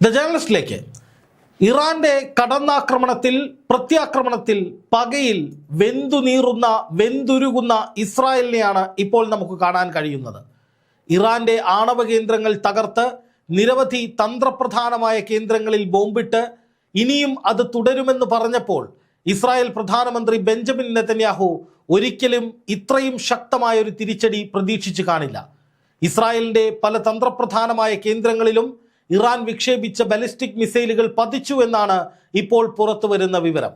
The ജേർണലിസ്റ്റിലേക്ക് ഇറാന്റെ കടന്നാക്രമണത്തിൽ പ്രത്യാക്രമണത്തിൽ പകയിൽ വെന്തുനീറുന്ന വെന്തുരുകുന്ന ഇസ്രായേലിനെയാണ് ഇപ്പോൾ നമുക്ക് കാണാൻ കഴിയുന്നത്. ഇറാന്റെ ആണവ കേന്ദ്രങ്ങൾ തകർത്ത് നിരവധി തന്ത്രപ്രധാനമായ കേന്ദ്രങ്ങളിൽ ബോംബിട്ട് ഇനിയും അത് തുടരുമെന്ന് പറഞ്ഞപ്പോൾ ഇസ്രായേൽ പ്രധാനമന്ത്രി ബെഞ്ചമിൻ നെതന്യാഹു ഒരിക്കലും ഇത്രയും ശക്തമായ ഒരു തിരിച്ചടി പ്രതീക്ഷിച്ചു കാണില്ല. ഇസ്രായേലിന്റെ പല തന്ത്രപ്രധാനമായ കേന്ദ്രങ്ങളിലും ഇറാൻ വിക്ഷേപിച്ച ബലിസ്റ്റിക് മിസൈലുകൾ പതിച്ചു എന്നാണ് ഇപ്പോൾ പുറത്തു വരുന്ന വിവരം.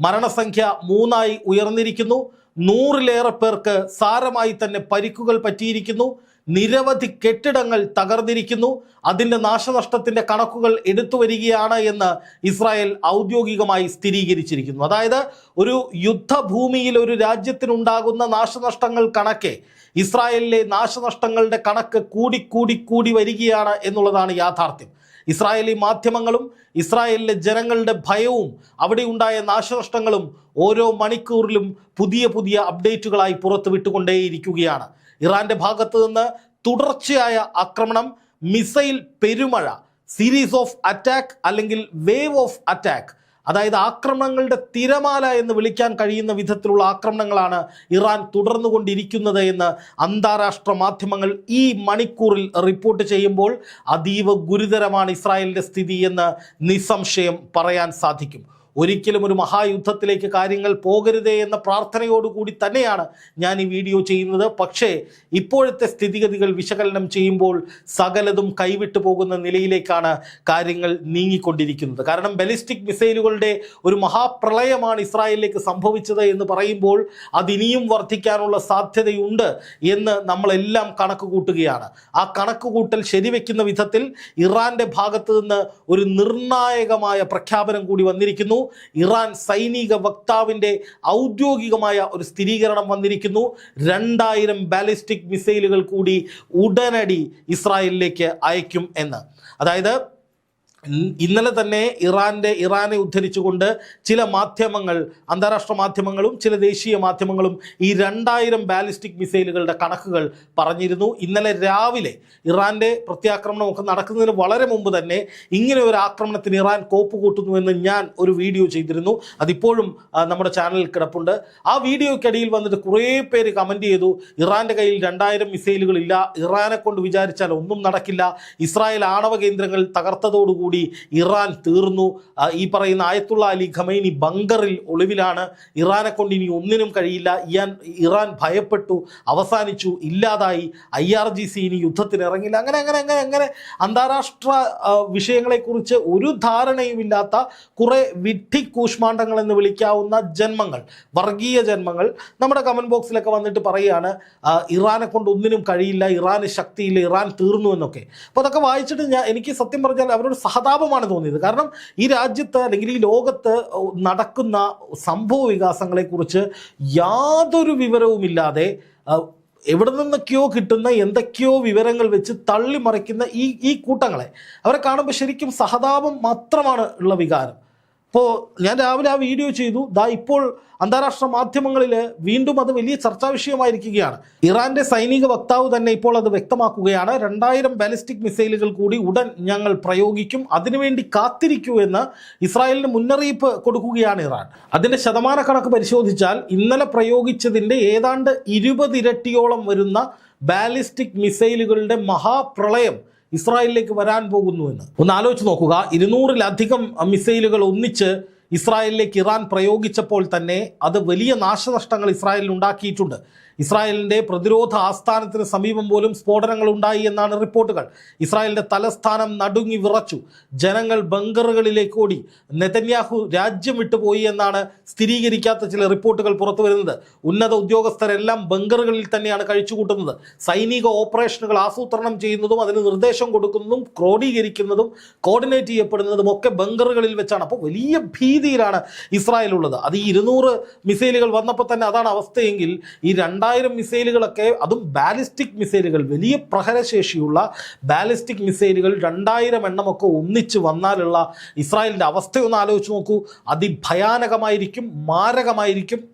മരണസംഖ്യ മൂന്നായി ഉയർന്നിരിക്കുന്നു. നൂറിലേറെ പേർക്ക് സാരമായി തന്നെ പരിക്കുകൾ പറ്റിയിരിക്കുന്നു. നിരവധി കെട്ടിടങ്ങൾ തകർന്നിരിക്കുന്നു. അതിന്റെ നാശനഷ്ടത്തിന്റെ കണക്കുകൾ എടുത്തു വരികയാണ് എന്ന് ഇസ്രായേൽ ഔദ്യോഗികമായി സ്ഥിരീകരിച്ചിരിക്കുന്നു. അതായത് ഒരു യുദ്ധഭൂമിയിൽ ഒരു രാജ്യത്തിനുണ്ടാകുന്ന നാശനഷ്ടങ്ങൾ കണക്കെ ഇസ്രായേലിലെ നാശനഷ്ടങ്ങളുടെ കണക്ക് കൂടി കൂടി കൂടി വരികയാണ് എന്നുള്ളതാണ് യാഥാർത്ഥ്യം. ഇസ്രായേലി മാധ്യമങ്ങളും ഇസ്രായേലിലെ ജനങ്ങളുടെ ഭയവും അവിടെ ഉണ്ടായ നാശനഷ്ടങ്ങളും ഓരോ മണിക്കൂറിലും പുതിയ പുതിയ അപ്ഡേറ്റുകളായി പുറത്തു വിട്ടുകൊണ്ടേയിരിക്കുകയാണ് ഇറാന്റെ ഭാഗത്ത് നിന്ന് തുടർച്ചയായ ആക്രമണം മിസൈൽ പെരുമഴ സീരീസ് ഓഫ് അറ്റാക്ക് അല്ലെങ്കിൽ വേവ് ഓഫ് അറ്റാക്ക് അതായത് ആക്രമണങ്ങളുടെ തിരമാല എന്ന് വിളിക്കാൻ കഴിയുന്ന വിധത്തിലുള്ള ആക്രമണങ്ങളാണ് ഇറാൻ തുടർന്നുകൊണ്ടിരിക്കുന്നത് എന്ന് അന്താരാഷ്ട്ര മാധ്യമങ്ങൾ ഈ മണിക്കൂറിൽ റിപ്പോർട്ട് ചെയ്യുമ്പോൾ അതീവ ഗുരുതരമാണ് ഇസ്രായേലിന്റെ സ്ഥിതി എന്ന് നിസ്സംശയം പറയാൻ സാധിക്കും. ഒരിക്കലും ഒരു മഹായുദ്ധത്തിലേക്ക് കാര്യങ്ങൾ പോകരുതേ എന്ന പ്രാർത്ഥനയോടുകൂടി തന്നെയാണ് ഞാൻ ഈ വീഡിയോ ചെയ്യുന്നത്. പക്ഷേ ഇപ്പോഴത്തെ സ്ഥിതിഗതികൾ വിശകലനം ചെയ്യുമ്പോൾ സകലതും കൈവിട്ടു പോകുന്ന നിലയിലേക്കാണ് കാര്യങ്ങൾ നീങ്ങിക്കൊണ്ടിരിക്കുന്നത്. കാരണം ബലിസ്റ്റിക് മിസൈലുകളുടെ ഒരു മഹാപ്രളയമാണ് ഇസ്രായേലിലേക്ക് സംഭവിച്ചത് എന്ന് പറയുമ്പോൾ അതിനിയും വർദ്ധിക്കാനുള്ള സാധ്യതയുണ്ട് എന്ന് നമ്മളെല്ലാം കണക്ക് കൂട്ടുകയാണ് ആ കണക്ക് കൂട്ടൽ ശരിവെക്കുന്ന വിധത്തിൽ ഇറാന്റെ ഭാഗത്ത് നിന്ന് ഒരു നിർണായകമായ പ്രഖ്യാപനം കൂടി വന്നിരിക്കുന്നു. ഇറാൻ സൈനിക വക്താവിന്റെ ഔദ്യോഗികമായ ഒരു സ്ഥിരീകരണം വന്നിരിക്കുന്നു. രണ്ടായിരം ബാലിസ്റ്റിക് മിസൈലുകൾ കൂടി ഉടനടി ഇസ്രായേലിലേക്ക് അയക്കും എന്ന്. അതായത് ഇന്നലെ തന്നെ ഇറാന്റെ ഇറാനെ ഉദ്ധരിച്ചുകൊണ്ട് ചില മാധ്യമങ്ങൾ അന്താരാഷ്ട്ര മാധ്യമങ്ങളും ചില ദേശീയ മാധ്യമങ്ങളും ഈ രണ്ടായിരം ബാലിസ്റ്റിക് മിസൈലുകളുടെ കണക്കുകൾ പറഞ്ഞിരുന്നു. ഇന്നലെ രാവിലെ ഇറാന്റെ പ്രത്യാക്രമണം ഒക്കെ നടക്കുന്നതിന് വളരെ മുമ്പ് തന്നെ ഇങ്ങനെ ഒരു ആക്രമണത്തിന് ഇറാൻ കോപ്പ് കൂട്ടുന്നുവെന്ന് ഞാൻ ഒരു വീഡിയോ ചെയ്തിരുന്നു. അതിപ്പോഴും നമ്മുടെ ചാനലിൽ കിടപ്പുണ്ട്. ആ വീഡിയോയ്ക്കിടയിൽ വന്നിട്ട് കുറേ പേര് കമന്റ് ചെയ്തു. ഇറാന്റെ കയ്യിൽ രണ്ടായിരം മിസൈലുകളില്ല. ഇറാനെ കൊണ്ട് വിചാരിച്ചാൽ ഒന്നും നടക്കില്ല. ഇസ്രായേൽ ആണവ കേന്ദ്രങ്ങൾ തകർത്തതോടുകൂടി ഇറാൻ തീർന്നു. ഈ പറയുന്ന ആയത്തുള്ള അലി ഖമൈനി ബങ്കറിൽ ഒളിവിലാണ്. ഇറാനെ കൊണ്ട് ഇനി ഒന്നിനും കഴിയില്ല. ഇയാൻ ഇറാൻ ഭയപ്പെട്ടു അവസാനിച്ചു ഇല്ലാതായി. ഐ ആർ ജി സി ഇനി യുദ്ധത്തിന് ഇറങ്ങില്ല. അങ്ങനെ അങ്ങനെ അങ്ങനെ അങ്ങനെ അന്താരാഷ്ട്ര വിഷയങ്ങളെക്കുറിച്ച് ഒരു ധാരണയുമില്ലാത്ത കുറെ വിഡ്ഢി കൂഷ്മാണ്ഡങ്ങൾ എന്ന് വിളിക്കാവുന്ന ജന്മങ്ങൾ വർഗീയ ജന്മങ്ങൾ നമ്മുടെ കമന്റ് ബോക്സിലൊക്കെ വന്നിട്ട് പറയുകയാണ് ഇറാനെ കൊണ്ട് ഒന്നിനും കഴിയില്ല ഇറാന് ശക്തിയില്ല ഇറാൻ തീർന്നു എന്നൊക്കെ. അപ്പോൾ അതൊക്കെ വായിച്ചിട്ട് ഞാൻ എനിക്ക് സത്യം പറഞ്ഞാൽ അവരോട് സഹതാപമാണ് തോന്നിയത്. കാരണം ഈ രാജ്യത്ത് അല്ലെങ്കിൽ ഈ ലോകത്ത് നടക്കുന്ന സംഭവ വികാസങ്ങളെക്കുറിച്ച് യാതൊരു വിവരവുമില്ലാതെ എവിടെ നിന്നൊക്കെയോ കിട്ടുന്ന എന്തൊക്കെയോ വിവരങ്ങൾ വെച്ച് തള്ളിമറിക്കുന്ന ഈ ഈ കൂട്ടങ്ങളെ. അവരെ കാണുമ്പോൾ ശരിക്കും സഹതാപം മാത്രമാണ് ഉള്ള വികാരം. അപ്പോൾ ഞാൻ രാവിലെ ആ വീഡിയോ ചെയ്തു. ദാ ഇപ്പോൾ അന്താരാഷ്ട്ര മാധ്യമങ്ങളിൽ വീണ്ടും അത് വലിയ ചർച്ചാ വിഷയമായിരിക്കുകയാണ്. ഇറാന്റെ സൈനിക വക്താവ് തന്നെ ഇപ്പോൾ അത് വ്യക്തമാക്കുകയാണ്. രണ്ടായിരം ബാലിസ്റ്റിക് മിസൈലുകൾ കൂടി ഉടൻ ഞങ്ങൾ പ്രയോഗിക്കും. അതിനുവേണ്ടി കാത്തിരിക്കൂ എന്ന് ഇസ്രായേലിന് മുന്നറിയിപ്പ് കൊടുക്കുകയാണ് ഇറാൻ. അതിന്റെ ശതമാന കണക്ക് പരിശോധിച്ചാൽ ഇന്നലെ പ്രയോഗിച്ചതിന്റെ ഏതാണ്ട് ഇരുപതിരട്ടിയോളം വരുന്ന ബാലിസ്റ്റിക് മിസൈലുകളുടെ മഹാപ്രളയം ഇസ്രായേലിലേക്ക് വരാൻ പോകുന്നു എന്ന്. ഒന്ന് ആലോചിച്ച് നോക്കുക. ഇരുന്നൂറിലധികം മിസൈലുകൾ ഒന്നിച്ച് ഇസ്രായേലിലേക്ക് ഇറാൻ പ്രയോഗിച്ചപ്പോൾ തന്നെ അത് വലിയ നാശനഷ്ടങ്ങൾ ഇസ്രായേലിൽ ഉണ്ടാക്കിയിട്ടുണ്ട്. ഇസ്രായേലിന്റെ പ്രതിരോധ ആസ്ഥാനത്തിന് സമീപം പോലും സ്ഫോടനങ്ങൾ ഉണ്ടായി എന്നാണ് റിപ്പോർട്ടുകൾ. ഇസ്രായേലിന്റെ തലസ്ഥാനം നടുങ്ങി വിറച്ചു. ജനങ്ങൾ ബങ്കറുകളിലേക്ക് ഓടി. നെതന്യാഹു രാജ്യം വിട്ടുപോയി എന്നാണ് സ്ഥിരീകരിക്കാത്ത ചില റിപ്പോർട്ടുകൾ പുറത്തു വരുന്നത്. ഉന്നത ഉദ്യോഗസ്ഥരെല്ലാം ബങ്കറുകളിൽ തന്നെയാണ് കഴിച്ചുകൂട്ടുന്നത്. സൈനിക ഓപ്പറേഷനുകൾ ആസൂത്രണം ചെയ്യുന്നതും അതിന് നിർദ്ദേശം കൊടുക്കുന്നതും ക്രോഡീകരിക്കുന്നതും കോർഡിനേറ്റ് ചെയ്യപ്പെടുന്നതും ഒക്കെ ബങ്കറുകളിൽ വെച്ചാണ്. അപ്പോൾ വലിയ ഭീതിയിലാണ് ഇസ്രായേൽ ഉള്ളത്. അത് ഈ ഇരുന്നൂറ് മിസൈലുകൾ വന്നപ്പോൾ തന്നെ അതാണ് അവസ്ഥയെങ്കിൽ ഈ രണ്ടായിരം മിസൈലുകളൊക്കെ അതും ബാലിസ്റ്റിക് മിസൈലുകൾ വലിയ പ്രഹരശേഷിയുള്ള ബാലിസ്റ്റിക് മിസൈലുകൾ രണ്ടായിരം എണ്ണമൊക്കെ ഒന്നിച്ച് വന്നാലുള്ള ഇസ്രായേലിന്റെ അവസ്ഥയൊന്ന് ആലോചിച്ച് നോക്കൂ. അതിഭയാനകമായിരിക്കും മാരകമായിരിക്കും.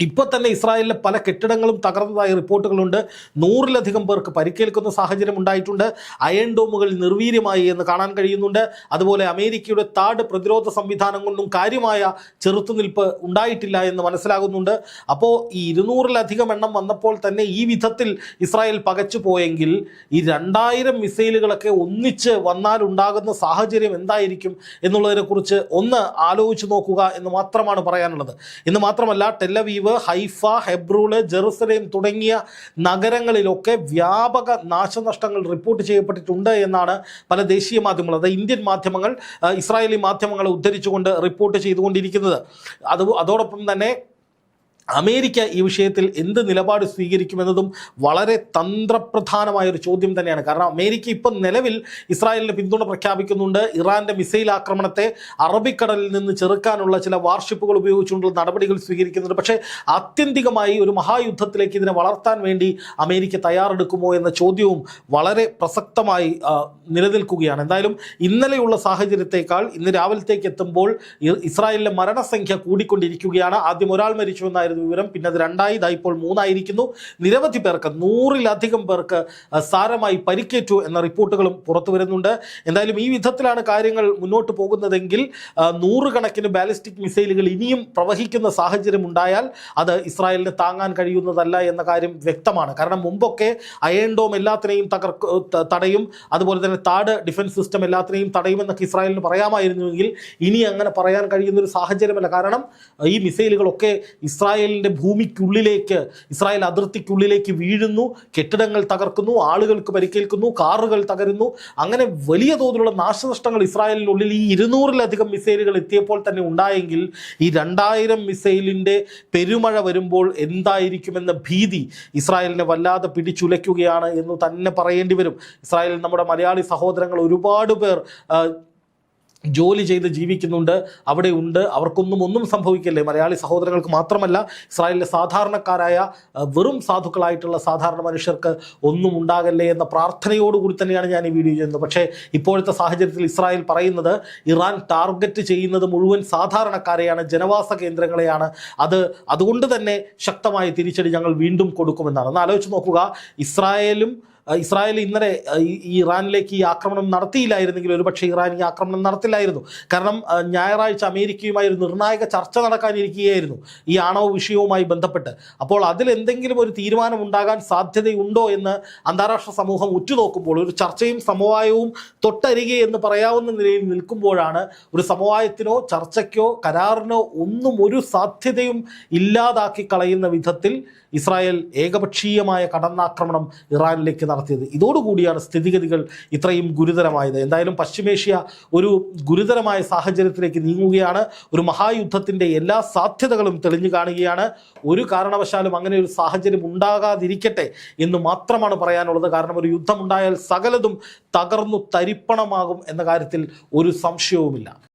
ഇപ്പോൾ തന്നെ ഇസ്രായേലിലെ പല കെട്ടിടങ്ങളും തകർന്നതായി റിപ്പോർട്ടുകളുണ്ട്. നൂറിലധികം പേർക്ക് പരിക്കേൽക്കുന്ന സാഹചര്യം ഉണ്ടായിട്ടുണ്ട്. അയൺ ഡോമുകൾ നിർവീര്യമായി എന്ന് കാണാൻ കഴിയുന്നുണ്ട്. അതുപോലെ അമേരിക്കയുടെ താട് പ്രതിരോധ സംവിധാനം കൊണ്ടും കാര്യമായ ചെറുത്തുനിൽപ്പ് ഉണ്ടായിട്ടില്ല എന്ന് മനസ്സിലാകുന്നുണ്ട്. അപ്പോൾ ഈ ഇരുന്നൂറിലധികം എണ്ണം വന്നപ്പോൾ തന്നെ ഈ വിധത്തിൽ ഇസ്രായേൽ പകച്ചു പോയെങ്കിൽ ഈ രണ്ടായിരം മിസൈലുകളൊക്കെ ഒന്നിച്ച് വന്നാലുണ്ടാകുന്ന സാഹചര്യം എന്തായിരിക്കും എന്നുള്ളതിനെക്കുറിച്ച് ഒന്ന് ആലോചിച്ച് നോക്കുക എന്ന് മാത്രമാണ് പറയാനുള്ളത്. എന്ന് മാത്രമല്ല ടെല്ലവീവ് ഹൈഫ ഹെബ്രൂൾ ജെറുസലേം തുടങ്ങിയ നഗരങ്ങളിലൊക്കെ വ്യാപക നാശനഷ്ടങ്ങൾ റിപ്പോർട്ട് ചെയ്യപ്പെട്ടിട്ടുണ്ട് എന്നാണ് പല ദേശീയ മാധ്യമങ്ങൾ അതായത് ഇന്ത്യൻ മാധ്യമങ്ങൾ ഇസ്രായേലി മാധ്യമങ്ങളെ ഉദ്ധരിച്ചുകൊണ്ട് റിപ്പോർട്ട് ചെയ്തുകൊണ്ടിരിക്കുന്നത്. അത് അതോടൊപ്പം തന്നെ അമേരിക്ക ഈ വിഷയത്തിൽ എന്ത് നിലപാട് സ്വീകരിക്കുമെന്നതും വളരെ തന്ത്രപ്രധാനമായ ഒരു ചോദ്യം തന്നെയാണ്. കാരണം അമേരിക്ക ഇപ്പം നിലവിൽ ഇസ്രായേലിന് പിന്തുണ പ്രഖ്യാപിക്കുന്നുണ്ട്. ഇറാന്റെ മിസൈൽ ആക്രമണത്തെ അറബിക്കടലിൽ നിന്ന് ചെറുക്കാനുള്ള ചില വാർഷിപ്പുകൾ ഉപയോഗിച്ചുകൊണ്ടുള്ള നടപടികൾ സ്വീകരിക്കുന്നുണ്ട്. പക്ഷേ ആത്യന്തികമായി ഒരു മഹായുദ്ധത്തിലേക്ക് ഇതിനെ വളർത്താൻ വേണ്ടി അമേരിക്ക തയ്യാറെടുക്കുമോ എന്ന ചോദ്യവും വളരെ പ്രസക്തമായി നിലനിൽക്കുകയാണ്. എന്തായാലും ഇന്നലെയുള്ള സാഹചര്യത്തേക്കാൾ ഇന്ന് രാവിലത്തേക്ക് എത്തുമ്പോൾ ഇസ്രായേലിലെ മരണസംഖ്യ കൂടിക്കൊണ്ടിരിക്കുകയാണ്. ആദ്യം ഒരാൾ മരിച്ചു എന്നായിരുന്നു വിവരം. പിന്നെ അത് രണ്ടായി ഇതായി ഇപ്പോൾ മൂന്നായിരിക്കുന്നു. നിരവധി പേർക്ക് നൂറിലധികം പേർക്ക് സാരമായി പരിക്കേറ്റു എന്ന റിപ്പോർട്ടുകളും പുറത്തു വരുന്നുണ്ട്. എന്തായാലും ഈ വിധത്തിലാണ് കാര്യങ്ങൾ മുന്നോട്ട് പോകുന്നതെങ്കിൽ നൂറുകണക്കിന് ബാലിസ്റ്റിക് മിസൈലുകൾ ഇനിയും പ്രവഹിക്കുന്ന സാഹചര്യം ഉണ്ടായാൽ അത് ഇസ്രായേലിന് താങ്ങാൻ കഴിയുന്നതല്ല എന്ന കാര്യം വ്യക്തമാണ്. കാരണം മുമ്പൊക്കെ അയൺ ഡോം എല്ലാത്തിനെയും തകർ തടയും അതുപോലെ തന്നെ താട് ഡിഫൻസ് സിസ്റ്റം എല്ലാത്തിനെയും തടയുമെന്നൊക്കെ ഇസ്രായേലിന് പറയാമായിരുന്നുവെങ്കിൽ ഇനി അങ്ങനെ പറയാൻ കഴിയുന്നൊരു സാഹചര്യമല്ല. കാരണം ഈ മിസൈലുകളൊക്കെ ഇസ്രായേലിന്റെ ഭൂമിക്കുള്ളിലേക്ക് ഇസ്രായേൽ അതിർത്തിക്കുള്ളിലേക്ക് വീഴുന്നു കെട്ടിടങ്ങൾ തകർക്കുന്നു ആളുകൾക്ക് പരിക്കേൽക്കുന്നു കാറുകൾ തകരുന്നു. അങ്ങനെ വലിയ തോതിലുള്ള നാശനഷ്ടങ്ങൾ ഇസ്രായേലിനുള്ളിൽ ഈ ഇരുന്നൂറിലധികം മിസൈലുകൾ എത്തിയപ്പോൾ തന്നെ ഉണ്ടായെങ്കിൽ ഈ രണ്ടായിരം മിസൈലിന്റെ പെരുമഴ വരുമ്പോൾ എന്തായിരിക്കുമെന്ന ഭീതി ഇസ്രായേലിനെ വല്ലാതെ പിടിച്ചുലയ്ക്കുകയാണ് എന്ന് തന്നെ പറയേണ്ടി വരും. ഇസ്രായേലിൽ നമ്മുടെ മലയാളി സഹോദരങ്ങൾ ഒരുപാട് പേർ ജോലി ചെയ്ത് ജീവിക്കുന്നുണ്ട് അവിടെ ഉണ്ട്. അവർക്കൊന്നും ഒന്നും സംഭവിക്കില്ലേ? മലയാളി സഹോദരങ്ങൾക്ക് മാത്രമല്ല ഇസ്രായേലിലെ സാധാരണക്കാരായ വെറും സാധുക്കളായിട്ടുള്ള സാധാരണ മനുഷ്യർക്ക് ഒന്നും ഉണ്ടാകല്ലേ എന്ന പ്രാർത്ഥനയോടുകൂടി തന്നെയാണ് ഞാൻ ഈ വീഡിയോ ചെയ്യുന്നത്. പക്ഷേ ഇപ്പോഴത്തെ സാഹചര്യത്തിൽ ഇസ്രായേൽ പറയുന്നത് ഇറാൻ ടാർഗറ്റ് ചെയ്യുന്നത് മുഴുവൻ സാധാരണക്കാരെയാണ് ജനവാസ കേന്ദ്രങ്ങളെയാണ്. അത് അതുകൊണ്ട് തന്നെ ശക്തമായ തിരിച്ചടി ഞങ്ങൾ വീണ്ടും കൊടുക്കുമെന്നാണ്. ഒന്ന് ആലോചിച്ച് നോക്കുക ഇസ്രായേലും ഇസ്രായേൽ ഇന്നലെ ഇറാനിലേക്ക് ഈ ആക്രമണം നടത്തിയില്ലായിരുന്നെങ്കിൽ ഒരുപക്ഷെ ഇറാൻ ഈ ആക്രമണം നടത്തില്ലായിരുന്നു. കാരണം ഞായറാഴ്ച അമേരിക്കയുമായി ഒരു നിർണായക ചർച്ച നടക്കാനിരിക്കുകയായിരുന്നു ഈ ആണവ വിഷയവുമായി ബന്ധപ്പെട്ട്. അപ്പോൾ അതിൽ എന്തെങ്കിലും ഒരു തീരുമാനം ഉണ്ടാകാൻ സാധ്യതയുണ്ടോ എന്ന് അന്താരാഷ്ട്ര സമൂഹം ഉറ്റുനോക്കുമ്പോൾ ഒരു ചർച്ചയും സമവായവും തൊട്ടരികെ എന്ന് പറയാവുന്ന നിലയിൽ നിൽക്കുമ്പോഴാണ് ഒരു സമവായത്തിനോ ചർച്ചയ്ക്കോ കരാറിനോ ഒന്നും ഒരു സാധ്യതയും ഇല്ലാതാക്കി കളയുന്ന വിധത്തിൽ ഇസ്രായേൽ ഏകപക്ഷീയമായ കടന്നാക്രമണം ഇറാനിലേക്ക് നടത്തിയത്. ഇതോടുകൂടിയാണ് സ്ഥിതിഗതികൾ ഇത്രയും ഗുരുതരമായത്. എന്തായാലും പശ്ചിമേഷ്യ ഒരു ഗുരുതരമായ സാഹചര്യത്തിലേക്ക് നീങ്ങുകയാണ്. ഒരു മഹായുദ്ധത്തിന്റെ എല്ലാ സാധ്യതകളും തെളിഞ്ഞു കാണുകയാണ്. ഒരു കാരണവശാലും അങ്ങനെ ഒരു സാഹചര്യം ഉണ്ടാകാതിരിക്കട്ടെ എന്ന് മാത്രമാണ് പറയാനുള്ളത്. കാരണം ഒരു യുദ്ധമുണ്ടായാൽ സകലതും തകർന്നു തരിപ്പണമാകും എന്ന കാര്യത്തിൽ ഒരു സംശയവുമില്ല.